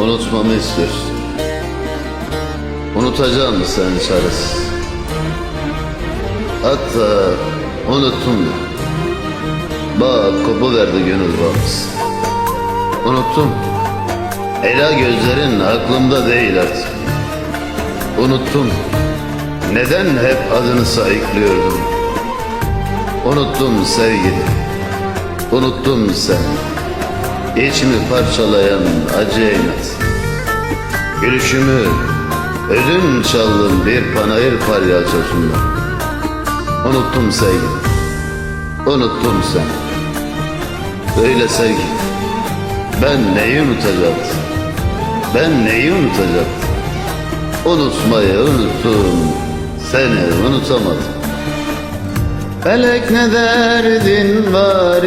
unutmamı istiyorsun. Unutacağım mı sen çaresiz? Hatta unuttum da. Bak kopu verdi gönül bağımız. Unuttum. Ela gözlerin aklımda değil artık. Unuttum. Neden hep adını sayıklıyordum? Unuttum sevgili. Unuttum sen. İçimi parçalayan acı inat. Gülüşümü ödün çaldım bir panayır palyaçosunda. Unuttum sevgili. Unuttum sen. Böyle sevgi. Ben neyi unutacaktım? Ben neyi unutacaktım? Unutmayı unuttum. Seni unutamadım. Felek ne derdin var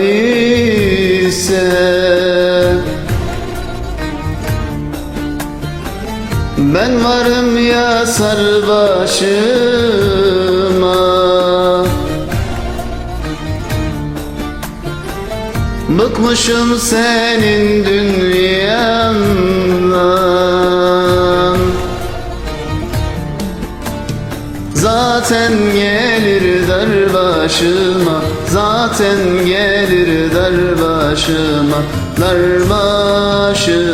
Ben varım ya sar başıma Bıkmışım senin dünyandan Zaten gelir dar başıma Zaten gelir dar başıma Dar başıma